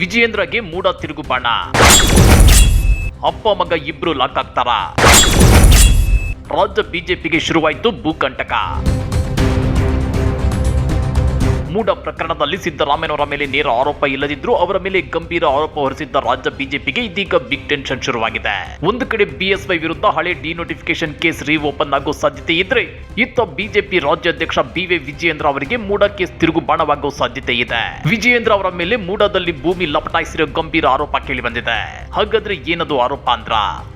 ವಿಜಯೇಂದ್ರಗೆ ಮೂಡ ತಿರುಗುಬಾಣ. ಅಪ್ಪ ಮಗ ಇಬ್ರು ಲಾಕ್ ಆಗ್ತಾರ? ರಾಜ್ಯ ಬಿಜೆಪಿಗೆ ಶುರುವಾಯಿತು ಭೂಕಂಟಕ. ಮೂಡ ಪ್ರಕರಣದಲ್ಲಿ ಸಿದ್ದರಾಮಯ್ಯನವರ ಮೇಲೆ ನೇರ ಆರೋಪ ಇಲ್ಲದಿದ್ರೂ ಅವರ ಮೇಲೆ ಗಂಭೀರ ಆರೋಪ ಹೊರಿಸಿದ್ದ ರಾಜ್ಯ ಬಿಜೆಪಿಗೆ ಇದೀಗ ಬಿಗ್ ಟೆನ್ಷನ್ ಶುರುವಾಗಿದೆ. ಒಂದು ಕಡೆ ಬಿಎಸ್ವೈ ವಿರುದ್ಧ ಹಳೆ ಡಿನೋಟಿಫಿಕೇಶನ್ ಕೇಸ್ ಓಪನ್ ಆಗೋ ಸಾಧ್ಯತೆ ಇದ್ರೆ ಇತ್ತ ಬಿಜೆಪಿ ರಾಜ್ಯಾಧ್ಯಕ್ಷ ಬಿವೈ ವಿಜಯೇಂದ್ರ ಅವರಿಗೆ ಮೂಡ ಕೇಸ್ ತಿರುಗು ಬಾಣವಾಗೋ ಸಾಧ್ಯತೆ ಇದೆ. ವಿಜಯೇಂದ್ರ ಅವರ ಮೇಲೆ ಮೂಡದಲ್ಲಿ ಭೂಮಿ ಲಪಟಾಯಿಸಿರೋ ಗಂಭೀರ ಆರೋಪ ಕೇಳಿ ಬಂದಿದೆ. ಹಾಗಾದ್ರೆ ಏನದು ಆರೋಪ ಅಂದ್ರ?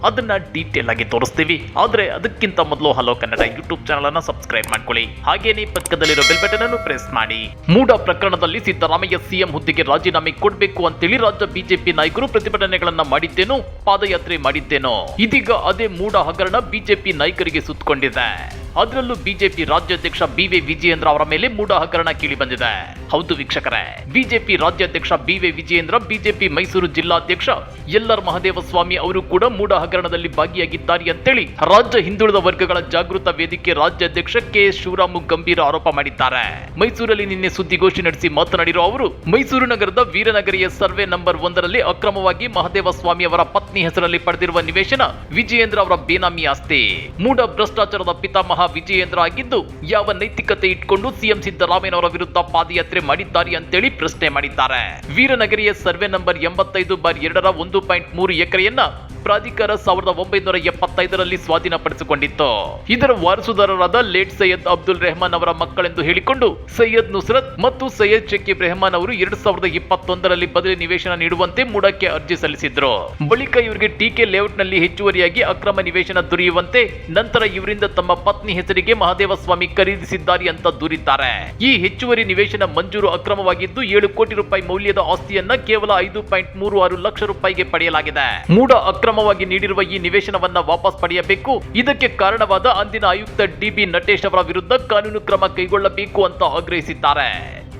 ಅದನ್ನ ಡೀಟೇಲ್ ಆಗಿ ತೋರಿಸ್ತೀವಿ. ಆದ್ರೆ ಅದಕ್ಕಿಂತ ಮೊದಲು ಹಲೋ ಕನ್ನಡ ಯೂಟ್ಯೂಬ್ ಚಾನಲ್ ಅನ್ನ ಸಬ್ಸ್ಕ್ರೈಬ್ ಮಾಡ್ಕೊಳ್ಳಿ. ಹಾಗೇನೇ ಪಕ್ಕದಲ್ಲಿರೋ ಬೆಲ್ ಬಟನ್ ಅನ್ನು ಪ್ರೆಸ್ ಮಾಡಿ. ಮೂಡ ಪ್ರಕರಣದಲ್ಲಿ ಸಿದ್ದರಾಮಯ್ಯ ಸಿಎಂ ಹುದ್ದೆಗೆ ರಾಜೀನಾಮೆ ಕೊಡಬೇಕು ಅಂತೇಳಿ ರಾಜ್ಯ ಬಿಜೆಪಿ ನಾಯಕರು ಪ್ರತಿಭಟನೆಗಳನ್ನ ಮಾಡಿದ್ದೇನೋ ಪಾದಯಾತ್ರೆ ಮಾಡಿದ್ದೇನೋ. ಇದೀಗ ಅದೇ ಮೂಡ ಹಗರಣ ಬಿಜೆಪಿ ನಾಯಕರಿಗೆ ಸುತ್ತಕೊಂಡಿದೆ ಅದರಲ್ಲೂ ಬಿಜೆಪಿ ರಾಜ್ಯಾಧ್ಯಕ್ಷ ಬಿವೈ ವಿಜಯೇಂದ್ರ ಅವರ ಮೇಲೆ ಮೂಡ ಹಗರಣ ಕೇಳಿ ಬಂದಿದೆ. ಹೌದು ವೀಕ್ಷಕರೇ, ಬಿಜೆಪಿ ರಾಜ್ಯಾಧ್ಯಕ್ಷ ಬಿವೈ ವಿಜಯೇಂದ್ರ, ಬಿಜೆಪಿ ಮೈಸೂರು ಜಿಲ್ಲಾಧ್ಯಕ್ಷ ಎಲ್ಲರ್ ಮಹದೇವ ಸ್ವಾಮಿ ಅವರು ಕೂಡ ಮೂಡ ಹಗರಣದಲ್ಲಿ ಭಾಗಿಯಾಗಿದ್ದಾರೆ ಅಂತೇಳಿ ರಾಜ್ಯ ಹಿಂದುಳಿದ ವರ್ಗಗಳ ಜಾಗೃತ ವೇದಿಕೆ ರಾಜ್ಯಾಧ್ಯಕ್ಷ ಕೆ. ಎಸ್ ಶಿವರಾಮು ಗಂಭೀರ ಆರೋಪ ಮಾಡಿದ್ದಾರೆ. ಮೈಸೂರಲ್ಲಿ ನಿನ್ನೆ ಸುದ್ದಿಗೋಷ್ಠಿ ನಡೆಸಿ ಮಾತನಾಡಿರುವ ಅವರು, ಮೈಸೂರು ನಗರದ ವೀರನಗರಿಯ ಸರ್ವೆ ನಂಬರ್ ಒಂದರಲ್ಲಿ ಅಕ್ರಮವಾಗಿ ಮಹದೇವ ಸ್ವಾಮಿ ಅವರ ಪತ್ನಿ ಹೆಸರಲ್ಲಿ ಪಡೆದಿರುವ ನಿವೇಶನ ವಿಜಯೇಂದ್ರ ಅವರ ಬೇನಾಮಿ ಆಸ್ತಿ. ಮೂಡ ಭ್ರಷ್ಟಾಚಾರದ ಪಿತಾಮಹ ವಿಜಯೇಂದ್ರ ಆಗಿದ್ದು ಯಾವ ನೈತಿಕತೆ ಇಟ್ಕೊಂಡು ಸಿಎಂ ಸಿದ್ದರಾಮಯ್ಯನವರ ವಿರುದ್ಧ ಪಾದಯಾತ್ರೆ ಮಾಡಿದ್ದಾರೆ ಅಂತೇಳಿ ಪ್ರಶ್ನೆ ಮಾಡಿದ್ದಾರೆ. ವೀರನಗರಿಯ ಸರ್ವೆ ನಂಬರ್ ಎಂಬತ್ತೈದು ಬಾರ್ ಎರಡರ ಒಂದು ಪಾಯಿಂಟ್ ಮೂರು ಎಕರೆಯನ್ನ ಪ್ರಾಧಿಕಾರ ಸಾವಿರದ ಒಂಬೈನೂರ ಎಪ್ಪತ್ತೈದರಲ್ಲಿ ಸ್ವಾಧೀನಪಡಿಸಿಕೊಂಡಿತ್ತು. ಇದರ ವಾರಸುದಾರರಾದ ಲೇಟ್ ಸೈಯದ್ ಅಬ್ದುಲ್ ರೆಹಮಾನ್ ಅವರ ಮಕ್ಕಳೆಂದು ಹೇಳಿಕೊಂಡು, ಸೈಯದ್ ನುಸ್ರತ್ ಮತ್ತು ಸೈಯದ್ ಶಕೀಬ್ ರೆಹಮಾನ್ ಅವರು ಎರಡ್ ಸಾವಿರದ ಇಪ್ಪತ್ತೊಂದರಲ್ಲಿ ಬದಲಿ ನಿವೇಶನ ನೀಡುವಂತೆ ಮೂಡಕ್ಕೆ ಅರ್ಜಿ ಸಲ್ಲಿಸಿದ್ರು. ಬಳಿಕ ಇವರಿಗೆ ಟಿಕೆ ಲೇಔಟ್ನಲ್ಲಿ ಹೆಚ್ಚುವರಿಯಾಗಿ ಅಕ್ರಮ ನಿವೇಶನ ದೊರೆಯುವಂತೆ ನಂತರ ಇವರಿಂದ ತಮ್ಮ ಪತ್ನಿ ಹೆಸರಿಗೆ ಮಹಾದೇವ ಸ್ವಾಮಿ ಖರೀದಿಸಿದ್ದಾರೆ ಅಂತ ದೂರಿದ್ದಾರೆ. ಈ ಹೆಚ್ಚುವರಿ ನಿವೇಶನ ಮಂಜೂರು ಅಕ್ರಮವಾಗಿದ್ದು ಏಳು ಕೋಟಿ ರೂಪಾಯಿ ಮೌಲ್ಯದ ಆಸ್ತಿಯನ್ನ ಕೇವಲ ಐದು ಪಾಯಿಂಟ್ ಮೂರು ಆರು ಲಕ್ಷ ರೂಪಾಯಿಗೆ ಪಡೆಯಲಾಗಿದೆ. ಮೂಡ ಅಕ್ರಮವಾಗಿ ನೀಡಿರುವ ಈ ನಿವೇಶನವನ್ನ ವಾಪಸ್ ಪಡೆಯಬೇಕು. ಇದಕ್ಕೆ ಕಾರಣವಾದ ಅಂದಿನ ಆಯುಕ್ತ ಡಿಬಿ ನಟೇಶ್ ಅವರ ವಿರುದ್ಧ ಕಾನೂನು ಕ್ರಮ ಕೈಗೊಳ್ಳಬೇಕು ಅಂತ ಆಗ್ರಹಿಸಿದ್ದಾರೆ.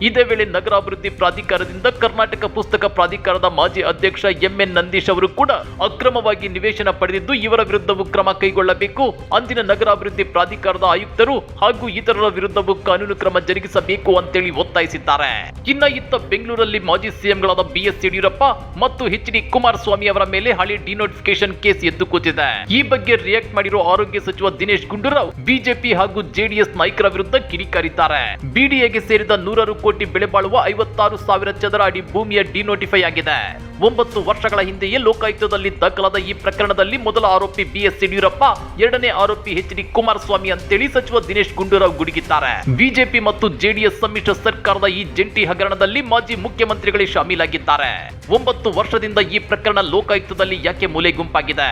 ಇದೇ ವೇಳೆ ನಗರಾಭಿವೃದ್ಧಿ ಪ್ರಾಧಿಕಾರದಿಂದ ಕರ್ನಾಟಕ ಪುಸ್ತಕ ಪ್ರಾಧಿಕಾರದ ಮಾಜಿ ಅಧ್ಯಕ್ಷ ಎಂಎನ್ ನಂದೀಶ್ ಅವರು ಕೂಡ ಅಕ್ರಮವಾಗಿ ನಿವೇಶನ ಪಡೆದಿದ್ದು ಇವರ ವಿರುದ್ಧವೂ ಕ್ರಮ ಕೈಗೊಳ್ಳಬೇಕು. ಅಂದಿನ ನಗರಾಭಿವೃದ್ಧಿ ಪ್ರಾಧಿಕಾರದ ಆಯುಕ್ತರು ಹಾಗೂ ಇತರರ ವಿರುದ್ಧವೂ ಕಾನೂನು ಕ್ರಮ ಜರುಗಿಸಬೇಕು ಅಂತೇಳಿ ಒತ್ತಾಯಿಸಿದ್ದಾರೆ. ಇನ್ನ ಇತ್ತ ಬೆಂಗಳೂರಲ್ಲಿ ಮಾಜಿ ಸಿಎಂಗಳಾದ ಬಿಎಸ್ ಯಡಿಯೂರಪ್ಪ ಮತ್ತು ಎಚ್ ಡಿ ಕುಮಾರಸ್ವಾಮಿ ಅವರ ಮೇಲೆ ಹಳೆ ಡಿನೋಟಿಫಿಕೇಶನ್ ಕೇಸ್ ಎದ್ದು ಕೂತಿದೆ. ಈ ಬಗ್ಗೆ ರಿಯಾಕ್ಟ್ ಮಾಡಿರುವ ಆರೋಗ್ಯ ಸಚಿವ ದಿನೇಶ್ ಗುಂಡೂರಾವ್ ಬಿಜೆಪಿ ಹಾಗೂ ಜೆಡಿಎಸ್ ನಾಯಕರ ವಿರುದ್ಧ ಕಿಡಿಕಾರಿದ್ದಾರೆ. ಬಿಡಿಎಗೆ ಸೇರಿದ ನೂರಾರು ಬೆಲೆ ಬಾಳುವ ಐವತ್ತಾರು ಸಾವಿರ ಚದರ ಅಡಿ ಭೂಮಿಯ ಡಿನೋಟಿಫೈ ಆಗಿದೆ. ಒಂಬತ್ತು ವರ್ಷಗಳ ಹಿಂದೆಯೇ ಲೋಕಾಯುಕ್ತದಲ್ಲಿ ದಾಖಲಾದ ಈ ಪ್ರಕರಣದಲ್ಲಿ ಮೊದಲ ಆರೋಪಿ ಬಿಎಸ್ ಯಡಿಯೂರಪ್ಪ, ಎರಡನೇ ಆರೋಪಿ ಎಚ್ ಡಿ ಕುಮಾರಸ್ವಾಮಿ ಅಂತೇಳಿ ಸಚಿವ ದಿನೇಶ್ ಗುಂಡೂರಾವ್ ಗುಡುಗಿದ್ದಾರೆ. ಬಿಜೆಪಿ ಮತ್ತು ಜೆಡಿಎಸ್ ಸಮ್ಮಿಶ್ರ ಸರ್ಕಾರದ ಈ ಜಂಟಿ ಹಗರಣದಲ್ಲಿ ಮಾಜಿ ಮುಖ್ಯಮಂತ್ರಿಗಳೇ ಶಾಮೀಲಾಗಿದ್ದಾರೆ. ಒಂಬತ್ತು ವರ್ಷದಿಂದ ಈ ಪ್ರಕರಣ ಲೋಕಾಯುಕ್ತದಲ್ಲಿ ಯಾಕೆ ಮೂಲೆ ಗುಂಪಾಗಿದೆ?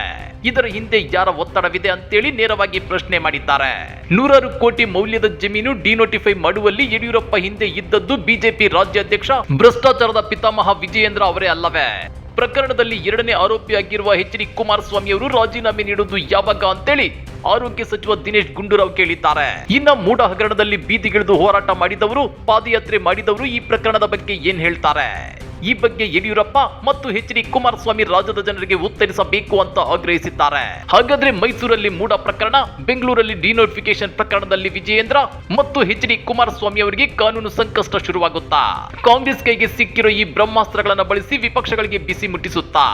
ಇದರ ಹಿಂದೆ ಯಾರ ಒತ್ತಡವಿದೆ ಅಂತೇಳಿ ನೇರವಾಗಿ ಪ್ರಶ್ನೆ ಮಾಡಿದ್ದಾರೆ. ನೂರಾರು ಕೋಟಿ ಮೌಲ್ಯದ ಜಮೀನು ಡಿನೋಟಿಫೈ ಮಾಡುವಲ್ಲಿ ಯಡಿಯೂರಪ್ಪ ಹಿಂದೆ ಇದ್ದದ್ದು ಬಿಜೆಪಿ ರಾಜ್ಯಾಧ್ಯಕ್ಷ, ಭ್ರಷ್ಟಾಚಾರದ ಪಿತಾಮಹ ವಿಜಯೇಂದ್ರ ಅವರೇ ಅಲ್ಲವೇ? ಪ್ರಕರಣದಲ್ಲಿ ಎರಡನೇ ಆರೋಪಿಯಾಗಿರುವ ಎಚ್ ಡಿ ಕುಮಾರಸ್ವಾಮಿ ಅವರು ರಾಜೀನಾಮೆ ನೀಡುವುದು ಯಾವಾಗ ಅಂತೇಳಿ ಆರೋಗ್ಯ ಸಚಿವ ದಿನೇಶ್ ಗುಂಡೂರಾವ್ ಕೇಳಿದ್ದಾರೆ. ಇನ್ನ ಮೂಡ ಹಗರಣದಲ್ಲಿ ಬೀದಿಗಿಳಿದು ಹೋರಾಟ ಮಾಡಿದವರು, ಪಾದಯಾತ್ರೆ ಮಾಡಿದವರು ಈ ಪ್ರಕರಣದ ಬಗ್ಗೆ ಏನ್ ಹೇಳ್ತಾರೆ? ಈ ಬಗ್ಗೆ ಯಡಿಯೂರಪ್ಪ ಮತ್ತು ಎಚ್ ಡಿ ಕುಮಾರಸ್ವಾಮಿ ರಾಜ್ಯದ ಜನರಿಗೆ ಉತ್ತರಿಸಬೇಕು ಅಂತ ಆಗ್ರಹಿಸಿದ್ದಾರೆ. ಹಾಗಾದ್ರೆ ಮೈಸೂರಲ್ಲಿ ಮೂಡ ಪ್ರಕರಣ, ಬೆಂಗಳೂರಲ್ಲಿ ಡಿನೋಟಿಫಿಕೇಶನ್ ಪ್ರಕರಣದಲ್ಲಿ ವಿಜಯೇಂದ್ರ ಮತ್ತು ಎಚ್ ಡಿ ಕುಮಾರಸ್ವಾಮಿ ಅವರಿಗೆ ಕಾನೂನು ಸಂಕಷ್ಟ ಶುರುವಾಗುತ್ತಾ? ಕಾಂಗ್ರೆಸ್ ಕೈಗೆ ಸಿಕ್ಕಿರೋ ಈ ಬ್ರಹ್ಮಾಸ್ತ್ರಗಳನ್ನ ಬಳಸಿ ವಿಪಕ್ಷಗಳಿಗೆ ಬಿಸಿ ಮುಟ್ಟಿಸುತ್ತಾ?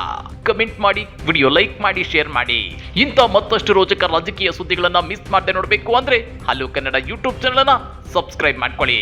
ಕಮೆಂಟ್ ಮಾಡಿ, ವಿಡಿಯೋ ಲೈಕ್ ಮಾಡಿ, ಶೇರ್ ಮಾಡಿ. ಇಂಥ ಮತ್ತಷ್ಟು ರೋಚಕ ರಾಜಕೀಯ ಸುದ್ದಿಗಳನ್ನ ಮಿಸ್ ಮಾಡದೆ ನೋಡಬೇಕು ಅಂದ್ರೆ ಹಲೋ ಕನ್ನಡ ಯೂಟ್ಯೂಬ್ ಚಾನಲ್ ಅನ್ನ ಸಬ್ಸ್ಕ್ರೈಬ್ ಮಾಡ್ಕೊಳ್ಳಿ.